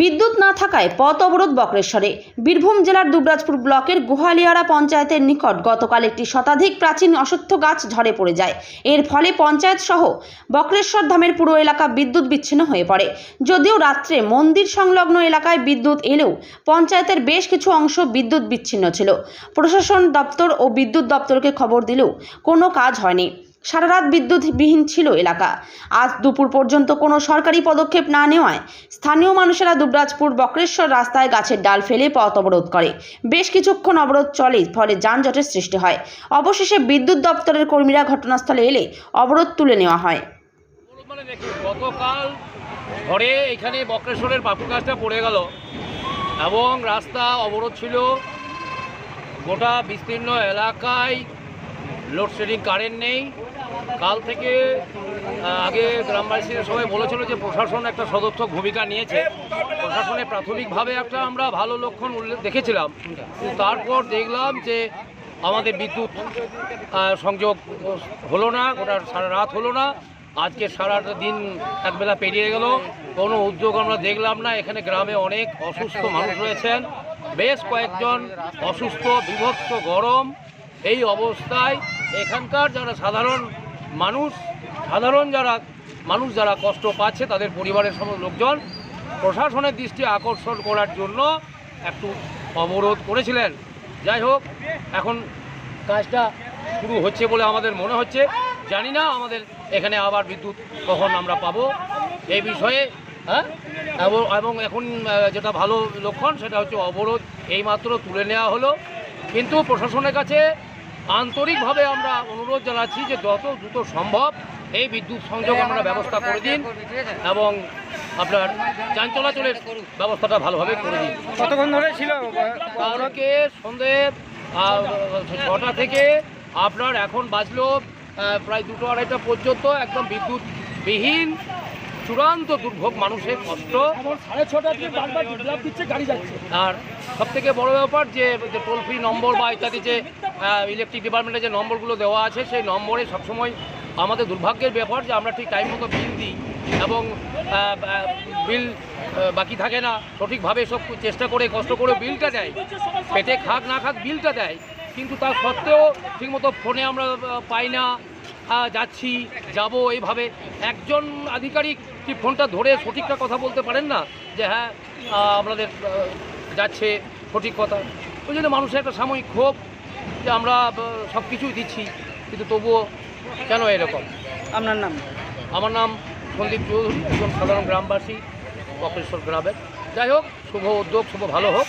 বিদ্যুৎ না থাকায় পথ অবরোধ বক্রেশ্বরে। বীরভূম জেলার দুবরাজপুর ব্লকের গোহালিয়ারা পঞ্চায়েতের নিকট গতকাল একটি শতাধিক প্রাচীন অশ্বত্থ গাছ ঝরে পড়ে যায়। এর ফলে পঞ্চায়েত সহ বক্রেশ্বর ধামের পুরো এলাকা বিদ্যুৎ বিচ্ছিন্ন হয়ে পড়ে। যদিও রাত্রে মন্দির সংলগ্ন এলাকায় বিদ্যুৎ এলেও পঞ্চায়েতের বেশ কিছু অংশ বিদ্যুৎ বিচ্ছিন্ন ছিল। প্রশাসন দপ্তর ও বিদ্যুৎ দপ্তরকে খবর দিলেও কোনো কাজ হয়নি। সারা রাত বিদ্যুৎবিহীন ছিল এলাকা। আজ দুপুর পর্যন্ত কোনো সরকারি পদক্ষেপ না নেওয়ায় স্থানীয় মানুষেরা দুবরাজপুর বক্রেশ্বর রাস্তায় গাছের ডাল ফেলে পথ অবরোধ করে। বেশ কিছুক্ষণ অবরোধ চলে, ফলে যানজটের সৃষ্টি হয়। অবশেষে বিদ্যুৎ দপ্তরের কর্মীরা ঘটনাস্থলে এলে অবরোধ তুলে নেওয়া হয়। মানে গতকাল ঘরে এখানে বক্রেশ্বরের পাপু গাছটা পড়ে গেল এবং রাস্তা অবরোধ ছিল। গোটা বিস্তীর্ণ এলাকায় লোডশেডিং কারেন্ট নেই। কাল থেকে আগে গ্রামবাসীরা সবাই বলেছিল যে প্রশাসন একটা সদর্থক ভূমিকা নিয়েছে। প্রশাসনে প্রাথমিকভাবে একটা আমরা ভালো লক্ষণ উল্লেখ দেখেছিলাম। তারপর দেখলাম যে আমাদের বিদ্যুৎ সংযোগ হলো না, গোটা সারা রাত হলো না। আজকে সারাটা দিন একবেলা পেরিয়ে গেল। কোনো উদ্যোগ আমরা দেখলাম না। এখানে গ্রামে অনেক অসুস্থ মানুষ রয়েছেন। বেশ কয়েকজন অসুস্থ বিভক্ত গরম। এই অবস্থায় এখানকার যারা সাধারণ মানুষ, সাধারণ যারা মানুষ যারা কষ্ট পাচ্ছে তাদের পরিবারের সমস্ত লোকজন প্রশাসনের দৃষ্টি আকর্ষণ করার জন্য একটু অবরোধ করেছিলেন। যাই হোক, এখন কাজটা শুরু হচ্ছে বলে আমাদের মনে হচ্ছে। জানি না আমাদের এখানে আবার বিদ্যুৎ কখন আমরা পাবো। এই বিষয়ে হ্যাঁ? এবং এবং এখন যেটা ভালো লক্ষণ সেটা হচ্ছে অবরোধ এইমাত্র তুলে নেওয়া হলো। কিন্তু প্রশাসনের কাছে আন্তরিকভাবে আমরা অনুরোধ জানাচ্ছি যে যত দ্রুত সম্ভব এই বিদ্যুৎ সংযোগ আমরা ব্যবস্থা করে দিন এবং আপনার যান চলাচলের ব্যবস্থাটা ভালোভাবে করে দিন। কতক্ষণ ধরে ছিল? কালকে সন্ধে ছটা থেকে আপনার এখন বাজলো প্রায় দুটো আড়াইটা পর্যন্ত একদম বিদ্যুৎবিহীন। চূড়ান্ত দুর্ভোগ মানুষের কষ্ট। সাড়ে ছটা থেকে বারবার বিপ্লব দিচ্ছে গাড়ি যাচ্ছে। আর সব থেকে বড় ব্যাপার যে টোল ফ্রি নম্বর বা ইত্যাদি যে ইলেকট্রিক ডিপার্টমেন্টে যে নম্বরগুলো দেওয়া আছে সেই নম্বরে সবসময় আমাদের দুর্ভাগ্যের ব্যাপার যে আমরা ঠিক টাইম মতো বিল দিই এবং বিল বাকি থাকে না। সঠিকভাবে সব চেষ্টা করে কষ্ট করে বিলটা দেয়। পেটে খাক না খাক বিলটা দেয়। কিন্তু তা সত্ত্বেও ঠিকমতো ফোনে আমরা পাই না। যাচ্ছি যাব এইভাবে। একজন আধিকারিক কি ফোনটা ধরে সঠিকটা কথা বলতে পারেন না? যে হ্যাঁ আপনাদের যাচ্ছে সঠিক কথা। ওই জন্য মানুষের একটা সাময়িক ক্ষোভ যে আমরা সব কিছুই দিচ্ছি কিন্তু তবুও কেন এরকম? আপনার নাম? আমার নাম সন্দীপ চৌধুরী একজন সাধারণ গ্রামবাসী কপেশ্বর গ্রামের। যাই হোক শুভ উদ্যোগ শুভ ভালো হোক।